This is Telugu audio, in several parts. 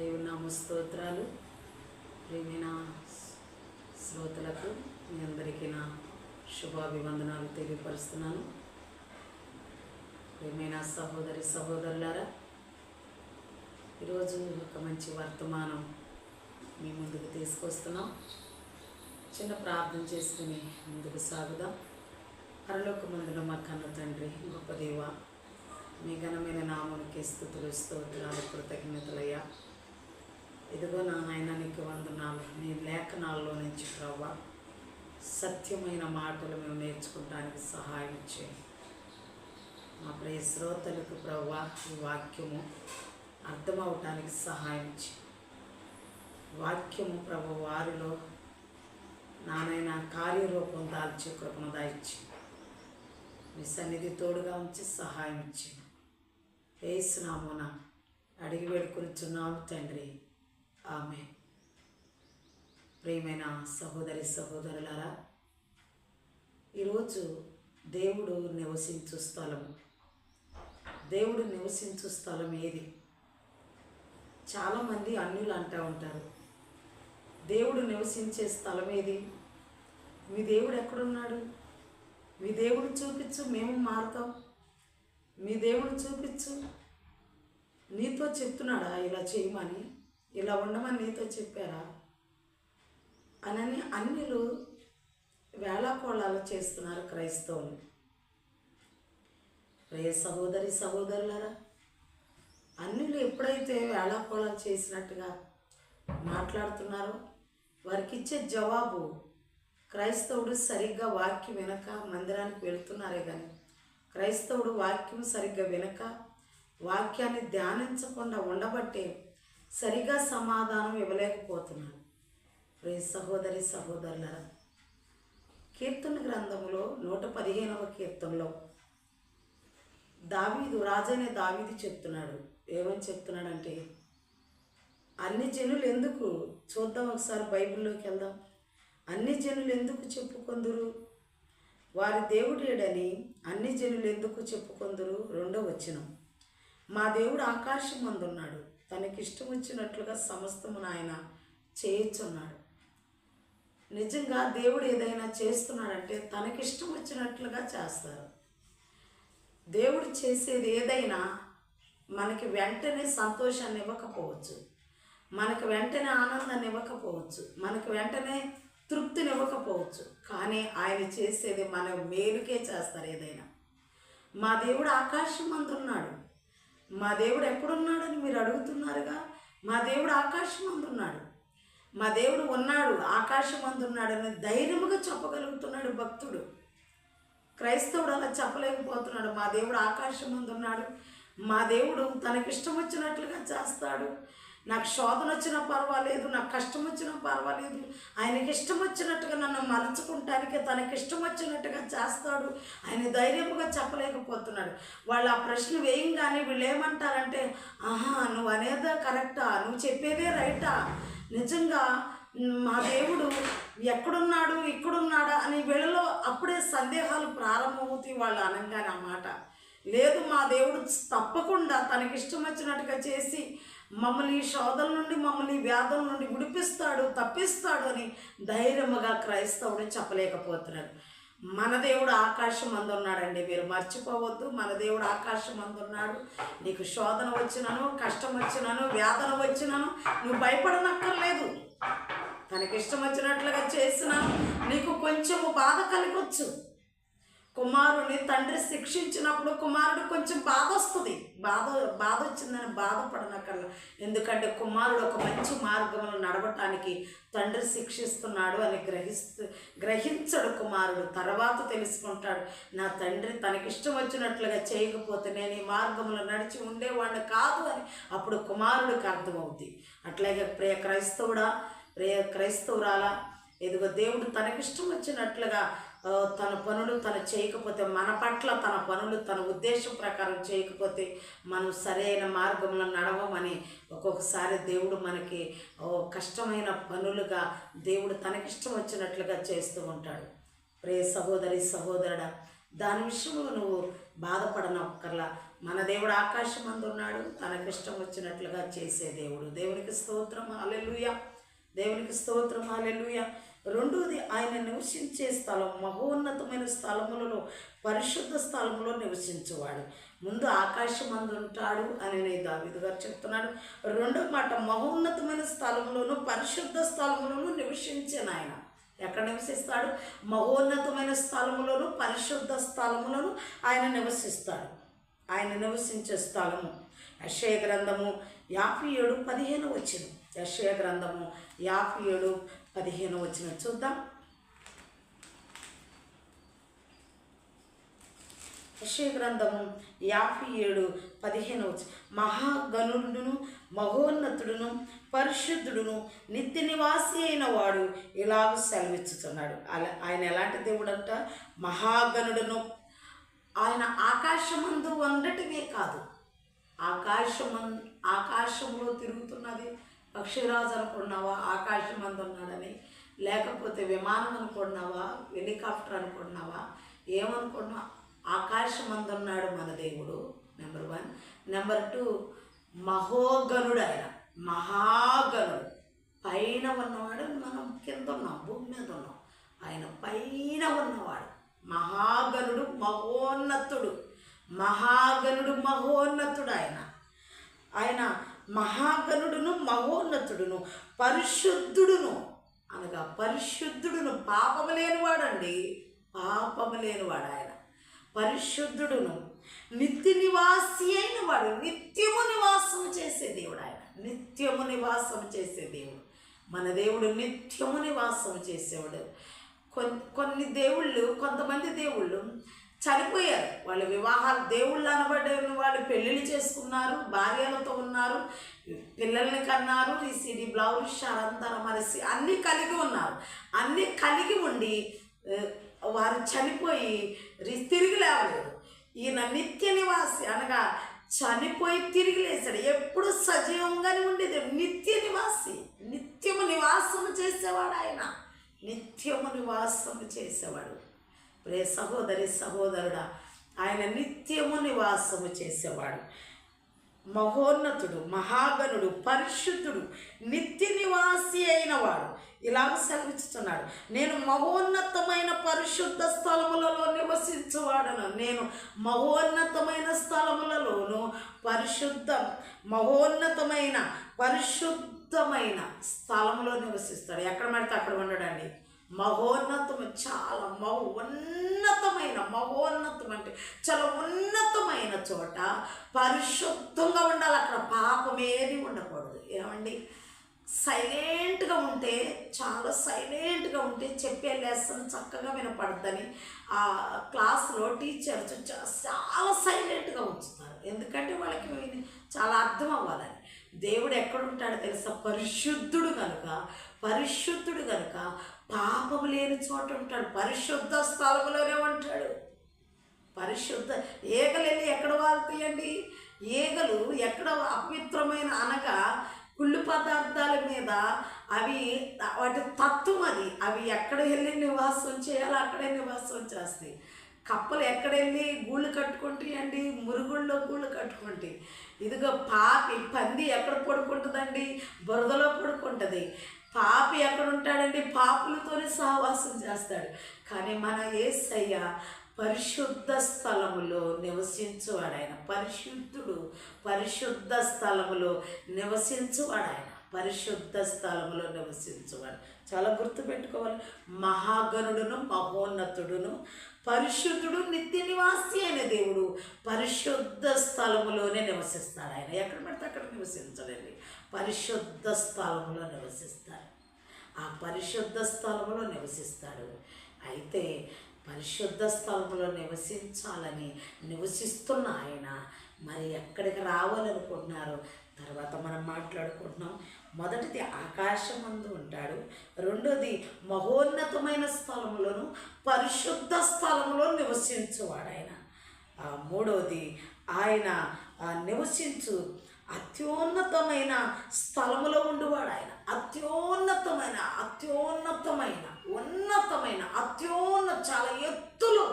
దేవుని నామ స్తోత్రాలు. ప్రేమిన శ్రోతలకు మీ అందరికీ నా శుభాభివందనాలు తెలియపరుస్తున్నాను. ప్రేమైన సహోదరి సహోదరులారా ఈరోజు ఒక మంచి వర్తమానం మీ ముందుకు తీసుకొస్తున్నాం. చిన్న ప్రార్థన చేసుకుని ముందుకు సాగుదాం. పరలోక మందున మా కన్న తండ్రి గొప్ప దేవ మీ ఘనమైన నామానికి స్థుతులు స్తోత్రాలు కృతజ్ఞతలయ్యా. ఇదిగో నా నాయన నీకు వందనాలు. నీ లేఖనాల్లో నుంచి ప్రభా సత్యమైన మాటలు మేము నేర్చుకోవడానికి సహాయం చేయండి మా ప్రియ శ్రోతలకు ప్రభా ఈ వాక్యము అర్థమవటానికి సహాయం చేయి. వాక్యము ప్రభు వారిలో నానైనా కార్యరూపం దాల్చే కృపను దాయిచ్చి మీ సన్నిధి తోడుగా ఉంచి సహాయం ఇచ్చి వేసినామున అడిగి వేడుకొనిచున్నాము తండ్రి. ఆమె. ప్రియమైన సహోదరి సహోదరులారా ఈరోజు దేవుడు నివసించు స్థలం. దేవుడు నివసించు స్థలం ఏది? చాలామంది అన్యులు అంటూ ఉంటారు. దేవుడు నివసించే స్థలం ఏది? మీ దేవుడు ఎక్కడున్నాడు? మీ దేవుడు చూపించు మేము మారుతాం. మీ దేవుడు చూపించు. నీతో చెప్తున్నాడా ఇలా చేయమని? ఇలా ఉండమని నీతో చెప్పారా? అనని అన్నిలు వేళాకోళాలు చేస్తున్నారు క్రైస్తవులు. రే సహోదరి సహోదరులరా అన్నిలు ఎప్పుడైతే వేళాకోళాలు చేసినట్టుగా మాట్లాడుతున్నారో వారికి ఇచ్చే జవాబు క్రైస్తవుడు సరిగ్గా వాక్యం వినక మందిరానికి వెళుతున్నారే కానీ క్రైస్తవుడు వాక్యం సరిగ్గా వినక వాక్యాన్ని ధ్యానించకుండా ఉండబట్టే సరిగా సమాధానం ఇవ్వలేకపోతున్నాడు. ప్రియ సహోదరి సహోదరులరా కీర్తన గ్రంథంలో నూట పదిహేనవ కీర్తనలో దావీదు రాజైన దావీదు చెప్తున్నాడు. ఏమని చెప్తున్నాడంటే అన్ని జనులు ఎందుకు చూద్దాం ఒకసారి బైబిల్లోకి వెళ్దాం. అన్ని జనులు ఎందుకు చెప్పుకొందురు? వారి దేవుడేడని అన్ని జనులు ఎందుకు చెప్పుకొందురు? రెండో వచ్చినం మా దేవుడు ఆకాశం ఉన్నాడు తనకి ఇష్టం వచ్చినట్లుగా సమస్తమును ఆయన చేయించున్నాడు. నిజంగా దేవుడు ఏదైనా చేస్తున్నాడంటే తనకిష్టం వచ్చినట్లుగా చేస్తారు. దేవుడు చేసేది ఏదైనా మనకి వెంటనే సంతోషాన్ని ఇవ్వకపోవచ్చు. మనకు వెంటనే ఆనందాన్ని ఇవ్వకపోవచ్చు. మనకు వెంటనే తృప్తిని ఇవ్వకపోవచ్చు. కానీ ఆయన చేసేది మన మేలుకే చేస్తారు ఏదైనా. మా దేవుడు ఆకాశం అందున్నాడు మా దేవుడు ఎక్కడున్నాడని మీరు అడుగుతున్నారుగా? మా దేవుడు ఆకాశం అందున్నాడు మా దేవుడు ఉన్నాడు ఆకాశం అందున్నాడని ధైర్యముగా చెప్పగలుగుతున్నాడు భక్తుడు. క్రైస్తవుడు అలా చెప్పలేకపోతున్నాడు. మా దేవుడు ఆకాశం ఉన్నాడు మా దేవుడు తనకిష్టం వచ్చినట్లుగా చేస్తాడు. నాకు శోధన వచ్చినా పర్వాలేదు నాకు కష్టం వచ్చినా పర్వాలేదు. ఆయనకి ఇష్టం వచ్చినట్టుగా నన్ను మలుచుకుంటానికి తనకి ఇష్టం వచ్చినట్టుగా చేస్తాడు. ఆయన ధైర్యముగా చెప్పలేకపోతున్నాడు. వాళ్ళు ఆ ప్రశ్న వేయంగానే వీళ్ళు ఏమంటారంటే ఆహా నువ్వు అనేదే కరెక్టా? నువ్వు చెప్పేదే రైటా? నిజంగా మా దేవుడు ఎక్కడున్నాడు ఇక్కడున్నాడా? అని వీళ్ళలో అప్పుడే సందేహాలు ప్రారంభమవుతాయి వాళ్ళు అనగానే అన్నమాట లేదు మా దేవుడు తప్పకుండా తనకి ఇష్టం వచ్చినట్టుగా చేసి మమ్మల్ని ఈ శోధల నుండి మమ్మల్ని వ్యాధుల నుండి విడిపిస్తాడు తప్పిస్తాడు అని ధైర్యముగా క్రైస్తవుడు చెప్పలేకపోతున్నాడు. మన దేవుడు ఆకాశం అందున్నాడండి మీరు మర్చిపోవద్దు. మన దేవుడు ఆకాశం అందున్నాడు నీకు శోధన వచ్చినను కష్టం వచ్చినను వేదన వచ్చినను నువ్వు భయపడనక్కర్లేదు. తనకి ఇష్టం వచ్చినట్లుగా చేసిన నీకు కొంచెము బాధ కలగొచ్చు. కుమారుని తండ్రి శిక్షించినప్పుడు కుమారుడు కొంచెం బాధ వస్తుంది. బాధ బాధ వచ్చిందని బాధపడనక్కర్లా. ఎందుకంటే కుమారుడు ఒక మంచి మార్గంలో నడవటానికి తండ్రి శిక్షిస్తున్నాడు అని గ్రహిస్తు గ్రహించడు కుమారుడు. తర్వాత తెలుసుకుంటాడు నా తండ్రి తనకిష్టం వచ్చినట్లుగా చేయకపోతే నేను ఈ మార్గంలో నడిచి ఉండేవాడిని కాదు అని అప్పుడు కుమారుడికి అర్థమవుద్ది. అట్లాగే ప్రియ క్రైస్తవుడా ప్రియ క్రైస్తవురాలా ఎదుగో దేవుడు తనకిష్టం వచ్చినట్లుగా తన పనులు తను చేయకపోతే మన పట్ల తన పనులు తన ఉద్దేశం ప్రకారం చేయకపోతే మనం సరైన మార్గంలో నడవమని ఒక్కొక్కసారి దేవుడు మనకి కష్టమైన పనులుగా దేవుడు తనకిష్టం వచ్చినట్లుగా చేస్తూ ఉంటాడు. ప్రే సహోదరి సహోదరుడా దాని విషయంలో నువ్వు బాధపడనక్కర్లా. మన దేవుడు ఆకాశం ఉన్నాడు తనకిష్టం వచ్చినట్లుగా చేసే దేవుడు. దేవునికి స్తోత్రం అలెలుయ దేవునికి స్తోత్రం హాలెలుయ. రెండోది ఆయన నివసించే స్థలం మహోన్నతమైన స్థలములలో పరిశుద్ధ స్థలములో నివసించేవాడు. ముందు ఆకాశం ఉంటాడు అని నేను దావిదు గారు చెప్తున్నాడు. రెండో మాట మహోన్నతమైన స్థలంలోను పరిశుద్ధ స్థలములను నివసించాను ఆయన ఎక్కడ నివసిస్తాడు? మహోన్నతమైన స్థలములను పరిశుద్ధ స్థలములను ఆయన నివసిస్తాడు. ఆయన నివసించే స్థలము. యక్షయ గ్రంథము యాభై ఏడు పదిహేను వచ్చింది. యక్షయ గ్రంథము యాభై ఏడు పదిహేను వచ్చిన చూద్దాం. యశయ గ్రంథము యాభై ఏడు పదిహేను వచ్చి మహాగణుడును మహోన్నతుడును పరిశుద్ధుడును నిత్య నివాసి అయిన వాడు ఇలాగ సెలవిచ్చుతున్నాడు అలా ఆయన ఎలాంటి దేవుడు అంట మహాగణుడును. ఆయన ఆకాశమందు ఉండటమే కాదు. ఆకాశమన్ ఆకాశంలో తిరుగుతున్నది పక్షిరాజు అనుకున్నావా ఆకాశమందు ఉన్నాడని లేకపోతే విమానం అనుకున్నావా హెలికాప్టర్ అనుకున్నావా ఏమనుకున్నా? ఆకాశం అందున్నాడు మన దేవుడు. నెంబర్ వన్ నెంబర్ టూ మహోగణుడు ఆయన మహాగణుడు పైన ఉన్నవాడు మనం కింద ఉన్నాం భూమి మీద ఉన్నాం ఆయన పైన ఉన్నవాడు. మహాగణుడు మహోన్నతుడు. మహాగణుడు మహోన్నతుడు ఆయన. ఆయన మహాగణుడును మహోన్నతుడును పరిశుద్ధుడును అనగా పరిశుద్ధుడును పాపము లేనివాడండి. పాపము లేనివాడు ఆయన పరిశుద్ధుడును నిత్య నివాసి అయిన వాడు నిత్యము నివాసం చేసే దేవుడు ఆయన నిత్యము నివాసం చేసే దేవుడు. మన దేవుడు నిత్యము నివాసం చేసేవాడు. కొన్ని కొన్ని దేవుళ్ళు కొంతమంది దేవుళ్ళు చనిపోయారు. వాళ్ళ వివాహాలు దేవుళ్ళు అనబడే వాళ్ళు పెళ్ళిళ్ళు చేసుకున్నారు. భార్యలతో ఉన్నారు. పిల్లల్ని కన్నారు. ఈ సిడి బ్లౌజ్ షరంతర మరసి అన్నీ కలిగి ఉన్నారు. అన్నీ కలిగి ఉండి వారు చనిపోయి తిరిగి లేవలేదు. ఈయన నిత్య నివాసి అనగా చనిపోయి తిరిగి లేచాడు. ఎప్పుడు సజీవంగానే ఉండేది. నిత్య నివాసి నిత్యము నివాసము చేసేవాడు ఆయన. నిత్యము నివాసము చేసేవాడు. ప్రే సహోదరి సహోదరుడా ఆయన నిత్యము నివాసము చేసేవాడు. మహోన్నతుడు మహాగణుడు పరిశుద్ధుడు నిత్య నివాసి అయిన వాడు. ఇలాగ సెలవిస్తున్నాడు నేను మహోన్నతమైన పరిశుద్ధ స్థలములలో నివసించువాడను. నేను మహోన్నతమైన స్థలములలోను పరిశుద్ధ మహోన్నతమైన పరిశుద్ధమైన స్థలంలో నివసిస్తాడు. ఎక్కడ పడితే అక్కడ ఉండడండి. మహోన్నతము చాలా మహో ఉన్నతమైన మహోన్నతం అంటే చాలా ఉన్నతమైన చోట పరిశుద్ధంగా ఉండాలి. అక్కడ పాపం ఏది ఉండకూడదు. ఏమండి? సైలెంట్గా ఉంటే చాలా సైలెంట్గా ఉంటే చెప్పే లెసన్ చక్కగా వినపడద్దని ఆ క్లాస్లో టీచర్స్ చాలా సైలెంట్గా ఉంచుతారు. ఎందుకంటే వాళ్ళకి చాలా అర్థం అవ్వాలని. దేవుడు ఎక్కడుంటాడో తెలుసా? పరిశుద్ధుడు కనుక పరిశుద్ధుడు కనుక పాపము లేని చోట ఉంటాడు. పరిశుద్ధ స్థలములోనే ఉంటాడు. పరిశుద్ధ ఈగలు వెళ్ళి ఎక్కడ వాళ్తాయండి ఈగలు ఎక్కడ అపవిత్రమైన అనగా కుళ్ళు పదార్థాల మీద అవి వాటి తత్వం అది. అవి ఎక్కడ వెళ్ళి నివాసం చేయాలో అక్కడే నివాసం చేస్తాయి. కప్పలు ఎక్కడ వెళ్ళి గూళ్ళు కట్టుకుంటాయండి మురుగుళ్ళో గూళ్ళు కట్టుకుంటాయి ఇదిగో పాపి పంది ఎక్కడ పడుకుంటుందండి? బురదలో పడుకుంటుంది. పాపి ఎక్కడ ఉంటాడండి పాపులతోనే సహవాసం చేస్తాడు. కానీ మన ఏసయ్య పరిశుద్ధ స్థలములో నివసించువాడు ఆయన. పరిశుద్ధుడు పరిశుద్ధ స్థలములో నివసించువాడు ఆయన. పరిశుద్ధ స్థలములో నివసించువాడు చాలా గుర్తుపెట్టుకోవాలి. మహాగణుడును మహోన్నతుడును పరిశుద్ధుడు నిత్య నివాసి అయిన దేవుడు పరిశుద్ధ స్థలములోనే నివసిస్తాడు ఆయన ఎక్కడ పడితే అక్కడ నివసించడండి. పరిశుద్ధ స్థలములో నివసిస్తాడు ఆ పరిశుద్ధ స్థలములో నివసిస్తాడు. అయితే పరిశుద్ధ స్థలంలో నివసించాలని నివసిస్తున్న ఆయన మరి ఎక్కడికి రావాలనుకుంటున్నారు? తర్వాత మనం మాట్లాడుకుంటున్నాం. మొదటిది ఆకాశమందు ఉంటాడు. రెండోది మహోన్నతమైన స్థలములను పరిశుద్ధ స్థలంలో నివసించువాడు ఆయన మూడవది ఆయన నివసించు అత్యున్నతమైన స్థలములో ఉండేవాడు ఆయన అత్యున్నతమైన అత్యున్నతమైన ఉన్నతమైన అత్యున్న చాలా ఎత్తులో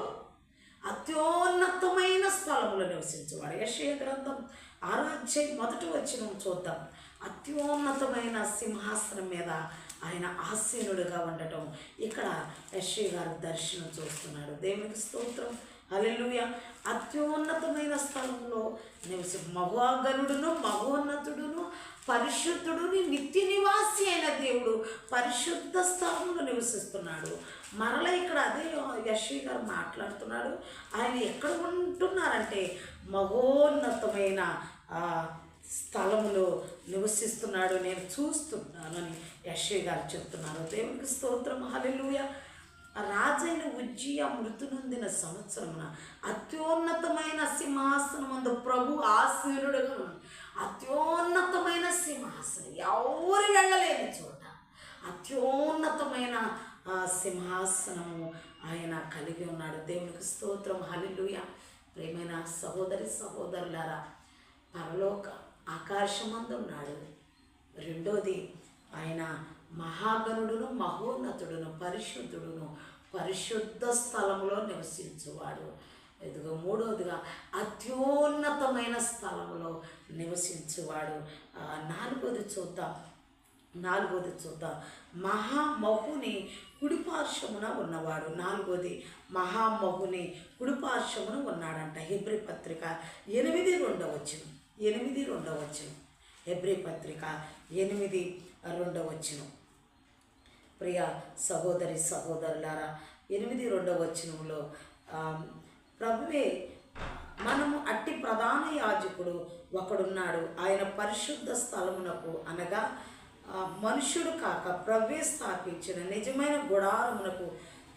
అత్యోన్నతమైన స్థలములో నివసించేవాడు. యశయ గ్రంథం ఆరాధ్యం మొదటి వచ్చిన చూద్దాం. అత్యోన్నతమైన సింహాసనం మీద ఆయన ఆసీనుడిగా ఉండటం. ఇక్కడ యశ్వి గారు దర్శనం చూస్తున్నాడు. దేవునికి స్తోత్రం. అలెలుయ అత్యున్నతమైన స్థలంలో నివసి మహోగనుడును మహోన్నతుడును పరిశుద్ధుడుని నిత్య నివాసి అయిన దేవుడు పరిశుద్ధ స్థలంలో నివసిస్తున్నాడు. మరల ఇక్కడ అదే యశ్వి గారు మాట్లాడుతున్నాడు. ఆయన ఎక్కడ ఉంటున్నారంటే మహోన్నతమైన స్థలములో నివసిస్తున్నాడు. నేను చూస్తున్నానని యశ్వ గారు చెప్తున్నారు. దేవునికి స్తోత్రం. హలెలుయ రాజైన ఉజ్జయ మృతి నొందిన సంవత్సరమున అత్యున్నతమైన సింహాసనమందు ప్రభు ఆసీనుడుగా అత్యున్నతమైన సింహాసనం. ఎవరు వెళ్ళలేని చోట అత్యున్నతమైన సింహాసనము ఆయన కలిగి ఉన్నాడు. దేవునికి స్తోత్రం. హల్లెలూయా. ప్రేమైన సహోదరి సహోదరులారా పరలోక ఆకాశమందున్నాడు. రెండోది ఆయన మహాగణుడును మహోన్నతుడును పరిశుద్ధుడును పరిశుద్ధ స్థలంలో నివసించువాడు. ఇదిగో మూడవదిగా అత్యున్నతమైన స్థలంలో నివసించువాడు. నాలుగోది చూద్దాం. నాలుగోది చూద్దాం. మహామహుని కుడిపార్శ్వమున ఉన్నవాడు. నాలుగోది మహామహుని కుడిపార్శ్వమున ఉన్నాడంట హెబ్రి పత్రిక ఎనిమిది రెండవ ఎనిమిది రెండవ హెబ్రి పత్రిక ఎనిమిది రెండవచ్చును ప్రియ సహోదరి సహోదరులారా ఎనిమిది రెండవచనంలో ప్రభువే మనము అట్టి ప్రధాన యాజకుడు ఒకడున్నాడు. ఆయన పరిశుద్ధ స్థలమునకు అనగా మనుష్యుడు కాక ప్రవ్వే స్థాపించిన నిజమైన గుడారమునకు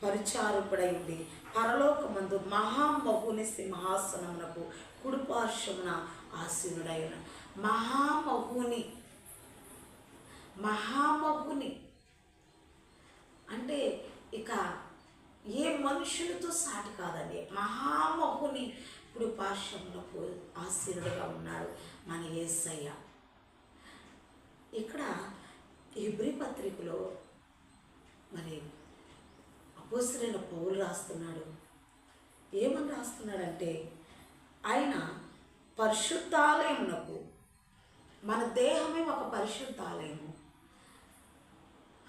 పరిచారకుడై ఉండి పరలోకమందు మహామహుని సింహాసనమునకు కుడిపార్శ్వమున ఆసీనుడైన. మహామహుని మహామహుని అంటే ఇక ఏ మనుషులతో సాటి కాదండి. మహామహుని ఇప్పుడు పార్శ్వమునకు ఆశీనుడుగా ఉన్నాడు మన ఏసయ్య. ఇక్కడ హెబ్రి పత్రికలో మరి అపోసరైన పౌలు రాస్తున్నాడు. ఏమని రాస్తున్నాడంటే ఆయన పరిశుద్ధాలయమునకు మన దేహమే ఒక పరిశుద్ధాలయము.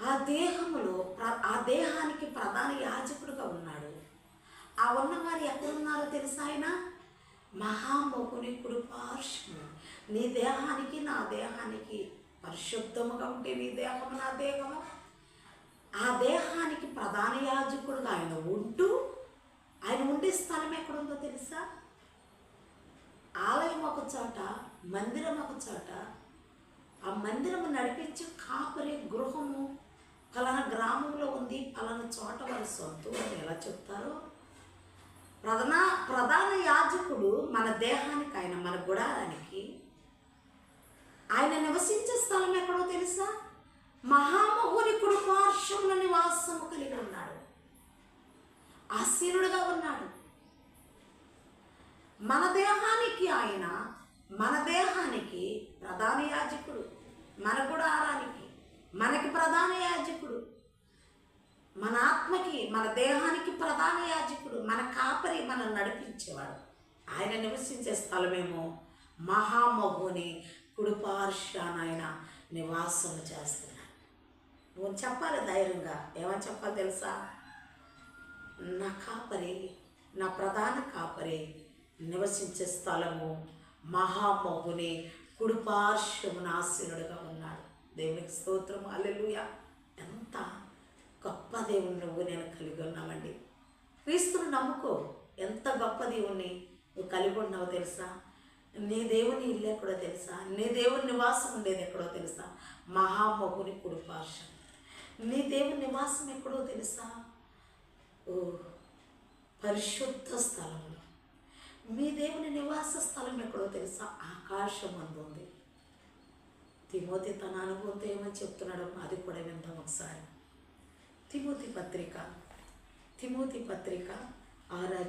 ఆ దేహములో ఆ దేహానికి ప్రధాన యాజకుడుగా ఉన్నాడు. ఆ ఉన్నవారు ఎక్కడున్నారో తెలుసా ఆయన? మహామోకుని కుడిపార్శ్వము. నీ దేహానికి నా దేహానికి పరిశుద్ధముగా ఉంటే నీ దేహము నా దేహము? ఆ దేహానికి ప్రధాన యాజకుడుగా ఆయన ఉంటూ ఆయన ఉండే స్థలం ఎక్కడుందో తెలుసా? ఆలయం ఒక చోట మందిరం ఒక చోట. ఆ మందిరము నడిపించే కాపరి గృహము పలానా గ్రామంలో ఉంది పలానా చోట వారి సొంతం అని ఎలా చెప్తారు? ప్రధాన ప్రధాన యాజకుడు మన దేహానికి ఆయన మన గుడారానికి ఆయన నివసించే స్థలం ఎక్కడో తెలుసా? మహామహుని కుడిపార్శ్వముల నివాసము కలిగి ఉన్నాడు. ఆశీనుడుగా ఉన్నాడు. మన దేహానికి ఆయన మన దేహానికి ప్రధాన యాజకుడు. మన గుడారానికి మనకి ప్రధాన యాజకుడు. మన ఆత్మకి మన దేహానికి ప్రధాన యాజకుడు. మన కాపరి మనం నడిపించేవాడు. ఆయన నివసించే స్థలమేమో మహామహుని కుడిపార్శ్వాన నాయన నివాసం చేస్తున్నాను నువ్వు చెప్పాలి ధైర్యంగా. ఏమని చెప్పాలి తెలుసా? నా కాపరి నా ప్రధాన కాపరి నివసించే స్థలము మహామహుని కుడిపార్శ్వమున ఆసీనుడుగా ఉన్నాడు. దేవునికి స్తోత్రం. అల్లెలుయ ఎంత గొప్ప దేవుని నువ్వు నేను కలిగి ఉన్నామండి. క్రీస్తుని నమ్ముకో. ఎంత గొప్ప దేవుణ్ణి నువ్వు కలిగి ఉన్నావు తెలుసా? నీ దేవుని ఇల్లు ఎక్కడో తెలుసా? నీ దేవుని నివాసం ఉండేది ఎక్కడో తెలుసా? మహామగుని కుడిపార్శ్వం. నీ దేవుని నివాసం ఎక్కడో తెలుసా? ఓ పరిశుద్ధ స్థలంలో. మీ దేవుని నివాస స్థలం ఎక్కడో తెలుసా? ఆకాశం ఉంది. తిమోతి తన అనుభవంతో ఏమని చెప్తున్నాడో అది కూడా విందాం ఒకసారి. తిమోతి పత్రిక. తిమోతి పత్రిక ఆరో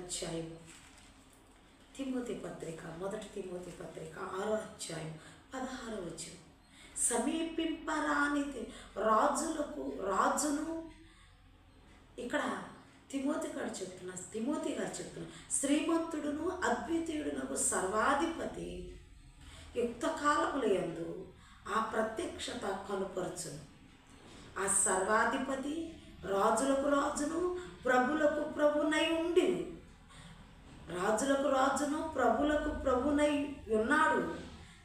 తిమోతి పత్రిక మొదటి తిమోతి పత్రిక ఆరో అధ్యాయం పదహారో వచ్చిన సమీపింపరాని రాజులకు రాజును ఇక్కడ తిమోతి గారు చెప్తున్నా తిమోతి గారు చెప్తున్నా శ్రీమంతుడును అద్వితీయుడునకు సర్వాధిపతి యుక్త కాలముల ఎందు ఆ ప్రత్యక్షత కనుపరచును. ఆ సర్వాధిపతి రాజులకు రాజును ప్రభులకు ప్రభునై ఉండి రాజులకు రాజును ప్రభులకు ప్రభునై ఉన్నాడు.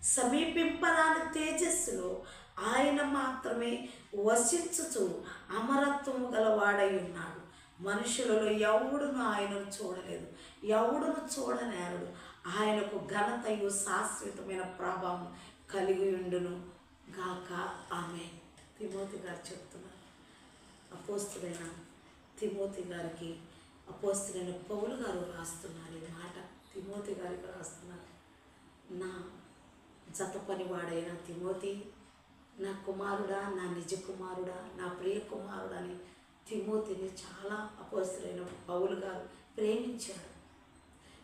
సమీపింపరాని తేజస్సులో ఆయన మాత్రమే వసించుచు అమరత్వము గలవాడై ఉన్నాడు. మనుషులలో ఎవడును ఆయనను చూడలేదు. ఎవడును చూడనేరడు. ఆయనకు ఘనతయు శాశ్వతమైన ప్రభావం కలిగి ఉండును గాక. ఆమె తిమోతి గారు చెప్తున్నారు. అపోస్తుడైన తిమోతి గారికి అపోస్తుడైన పౌలు గారు రాస్తున్నారు. ఈ మాట తిమోతి గారికి రాస్తున్నారు. నా జత పనివాడైన తిమోతి నా కుమారుడా నా నిజ కుమారుడా నా ప్రియ కుమారుడా అని తిమోతిని చాలా అపోస్తులైన పౌలు గారు ప్రేమించాడు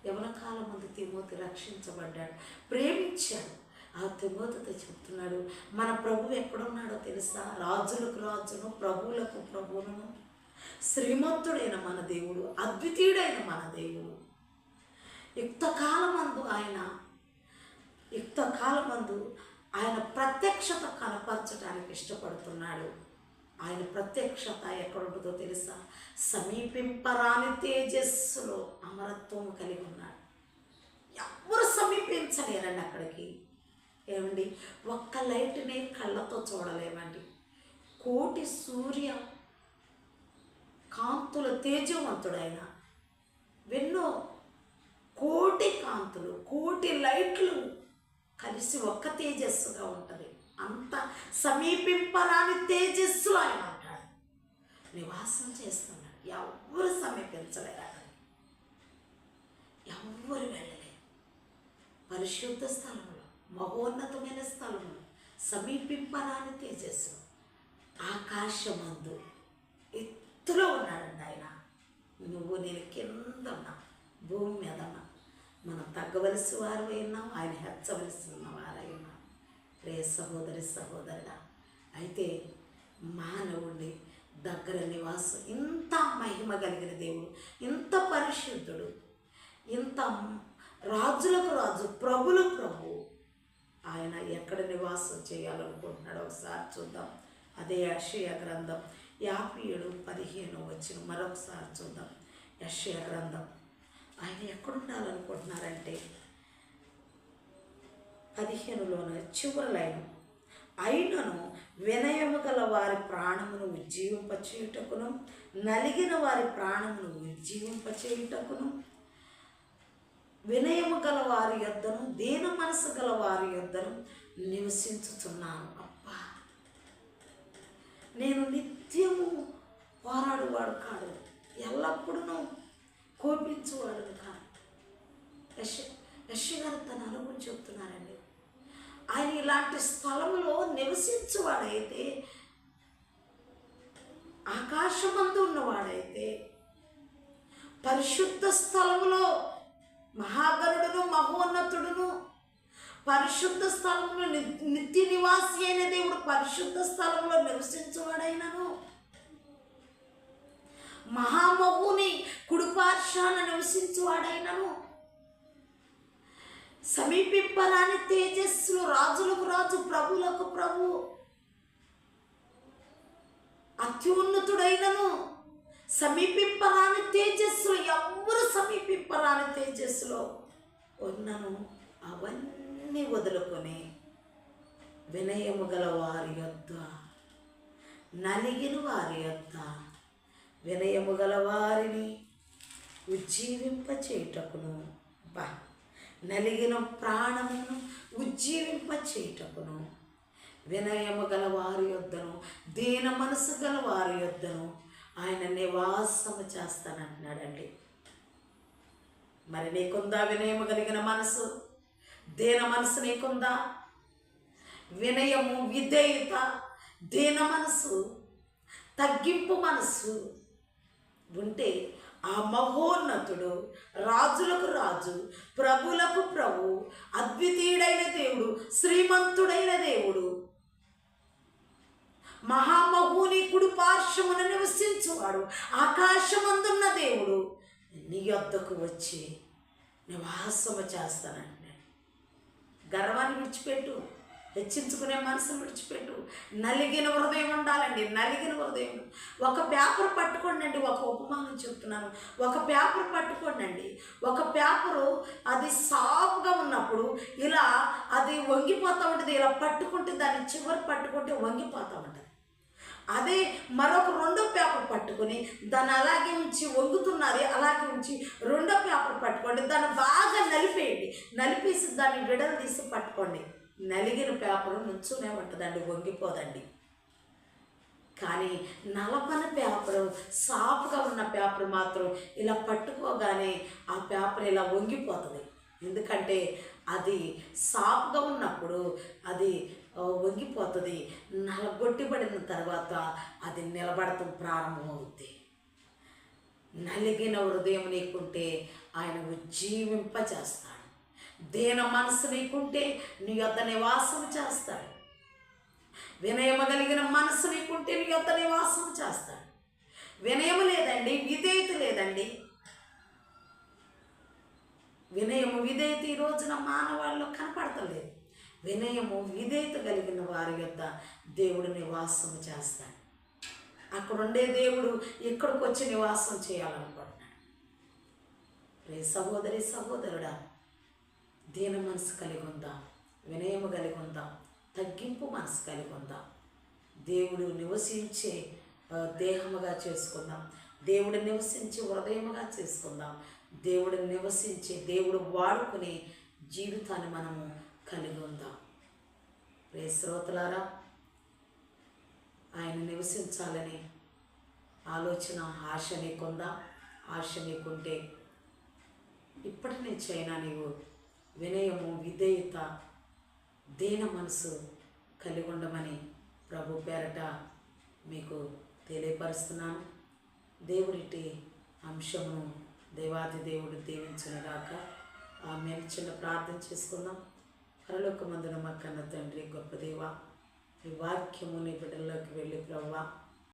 యవన కాలం ముందు తిమోతి రక్షించబడ్డాడు. ప్రేమించాడు. ఆ తిమోతితో చెప్తున్నాడు మన ప్రభువు ఎక్కడున్నాడో తెలుసా? రాజులకు రాజును ప్రభువులకు ప్రభువును శ్రీమంతుడైన మన దేవుడు అద్వితీయుడైన మన దేవుడు. యుక్తకాలమందు ఆయన యుక్తకాలమందు ఆయన ప్రత్యక్షత కనపరచడానికి ఇష్టపడుతున్నాడు. ఆయన ప్రత్యక్షత ఎక్కడుంటుందో తెలుసా? సమీపింపరాని తేజస్సులో అమరత్వం కలిగి ఉన్నాడు. ఎవరు సమీపించలేరండి అక్కడికి? ఏమండి? ఒక్క లైట్ని కళ్ళతో చూడలేమండి. కోటి సూర్య కాంతుల తేజవంతుడైన ఎన్నో కోటి కాంతులు కోటి లైట్లు కలిసి ఒక్క తేజస్సుగా ఉంటుంది. అంత సమీపింపరాని తేజస్సు ఆయన అంటాడు నివాసం చేస్తున్నాడు. ఎవరు సమీపించలేరు ఎవ్వరు ఎవరు వెళ్ళలేరు. పరిశుద్ధ స్థలంలో మహోన్నతమైన స్థలంలో సమీపింపరాని తేజస్సు. ఆకాశమందు ఎత్తులో ఉన్నాడండి ఆయన. నువ్వు నేను కింద ఉన్నా భూమి మీద ఉన్నా మనం తగ్గవలసి వారు ఉన్నాం ఆయన హెచ్చవలసి ఉన్న వారై ఉన్నాం. ప్రే సహోదరి సహోదరుడా అయితే మానవుడి దగ్గర నివాసం ఇంత మహిమ కలిగిన దేవుడు ఇంత పరిశుద్ధుడు ఇంత రాజులకు రాజు ప్రభుల ప్రభు ఆయన ఎక్కడ నివాసం చేయాలనుకుంటున్నాడో ఒకసారి చూద్దాం. అదే అక్షయ గ్రంథం యాభై ఏడు పదిహేను వచ్చిన మరొకసారి చూద్దాం. యక్షయ గ్రంథం. ఆయన ఎక్కడుండాలనుకుంటున్నారంటే పదిహేనులోనే చివరి లైన్. అయినను వినయము గల వారి ప్రాణమును ఉజ్జీవింపచేయుటకును నలిగిన వారి ప్రాణమును ఉజ్జీవింపచేయుటకును వినయము గల వారి యొద్దను దీన మనసు గల వారి యొద్దను నివసించుతున్నాను అబ్బా! నేను నిత్యము పోరాడువాడు కాడు. ఎల్లప్పుడూ కోపించువాడు కాదు యశ యశ గారు తన అనుభవం చెప్తున్నారండి. ఆయన ఇలాంటి స్థలంలో నివసించువాడైతే ఆకాశమందు ఉన్నవాడైతే పరిశుద్ధ స్థలములో మహాగరుడును మహోన్నతుడును పరిశుద్ధ స్థలంలో నిత్య నివాసి అయిన దేవుడు పరిశుద్ధ స్థలంలో నివసించువాడైనను మహామహుని కుడిపార్శాన నివసించువాడైనను. సమీపింపరాని తేజస్సులు రాజులకు రాజు ప్రభులకు ప్రభు. అత్యున్నతుడైనను. సమీపింపరాని తేజస్సులు ఎవ్వరు సమీపింపరాని తేజస్సులో ఉన్నను. అవన్నీ వదులుకొని వినయము గల వారి యొద్ద నలిగిన వారి యొద్ద వినయము గల వారిని ఉజ్జీవింపచేయుటకును. బా నలిగిన ప్రాణమును ఉజ్జీవింపచేయుటకును. వినయము గల వారి యొద్దను దీన మనసు గల వారి యొద్దను ఆయన నివాసము చేస్తానంటున్నాడండి. మరి నీకుందా వినయము కలిగిన మనసు? దీన మనసు నీకుందా? వినయము విధేయత దీన మనసు తగ్గింపు మనసు ఉంటే ఆ మహోన్నతుడు రాజులకు రాజు ప్రభులకు ప్రభు అద్వితీయుడైన దేవుడు శ్రీమంతుడైన దేవుడు. మహామహుని కుడి పార్శ్వమున నివసించువాడు ఆకాశమందున్న దేవుడు. నీ యొద్దకు వచ్చి నివాసము చేస్తానండి గర్వాన్ని విడిచిపెట్టు. హెచ్చించుకునే మనసు విడిచిపెట్టు. నలిగిన హృదయం ఉండాలండి నలిగిన హృదయం. ఒక పేపర్ పట్టుకోండి ఒక ఉపమానం చెప్తున్నాను. ఒక పేపర్ పట్టుకోండి అండి ఒక పేపరు అది సాఫ్గా ఉన్నప్పుడు ఇలా అది వంగిపోతూ ఉంటుంది ఇలా పట్టుకుంటే దాన్ని చివరి పట్టుకుంటే వంగిపోతూ ఉంటుంది. అదే మరొక రెండో పేపర్ పట్టుకొని దాన్ని అలాగే ఉంచి వంగుతున్నది అలాగే ఉంచి రెండో పేపర్ పట్టుకోండి దాన్ని బాగా నలిపేయండి. నలిపేసి దాన్ని విడలు తీసి పట్టుకోండి. నలిగిన పేపరు నుంచునే ఉంటుందండి వంగిపోదండి. కానీ నలపని పేపరు సాఫ్గా ఉన్న పేపర్ మాత్రం ఇలా పట్టుకోగానే ఆ పేపర్ ఇలా వంగిపోతుంది. ఎందుకంటే అది సాఫ్గా ఉన్నప్పుడు అది వంగిపోతుంది. నలగొట్టిబడిన తర్వాత అది నిలబడటం ప్రారంభమవుద్ది. నలిగిన హృదయం నీకుంటే ఆయన ఉజ్జీవింపచేస్తాడు దీన మనసు నీకుంటే నీ యొద్ద నివాసం చేస్తాడు. వినయము కలిగిన మనసు నీకుంటే నీ యొద్ద నివాసం చేస్తాడు. వినయము లేదండి విధేయత లేదండి. వినయము విధేయత ఈ రోజున మానవాళ్ళు కనపడతలేదు. వినయము విధేయత కలిగిన వారి యొక్క దేవుడు నివాసం చేస్తాడు. అక్కడ ఉండే దేవుడు ఇక్కడికి వచ్చి నివాసం చేయాలనుకుంటున్నాడు? రే సహోదరి సహోదరుడా దీన మనసు కలిగి ఉందాం వినయము కలిగి ఉందాం తగ్గింపు మనసు కలిగి ఉందాం. దేవుడు నివసించే దేహముగా చేసుకుందాం. దేవుడు నివసించే హృదయముగా చేసుకుందాం. దేవుడు నివసించే దేవుడు వాడుకునే జీవితాన్ని మనము కలిగి ఉందాం. రే శ్రోతలారా ఆయన నివసించాలని ఆలోచన ఆశ నీకుందా? ఆశ నీకుంటే ఇప్పటి నుంచైనా నీవు వినయము విధేయత దీన మనసు కలిగి ఉండమని ప్రభు పేరట మీకు తెలియపరుస్తున్నాను. దేవుడిటి అంశమును దేవాది దేవుడు దీవించునుగాక ఆమె చిన్న ప్రార్థన చేసుకుందాం. పరలోక మందున మా కన్న తండ్రి గొప్ప దేవ ఈ వాక్యము నీ బిడ్డల్లోకి వెళ్ళి ప్రవ్వా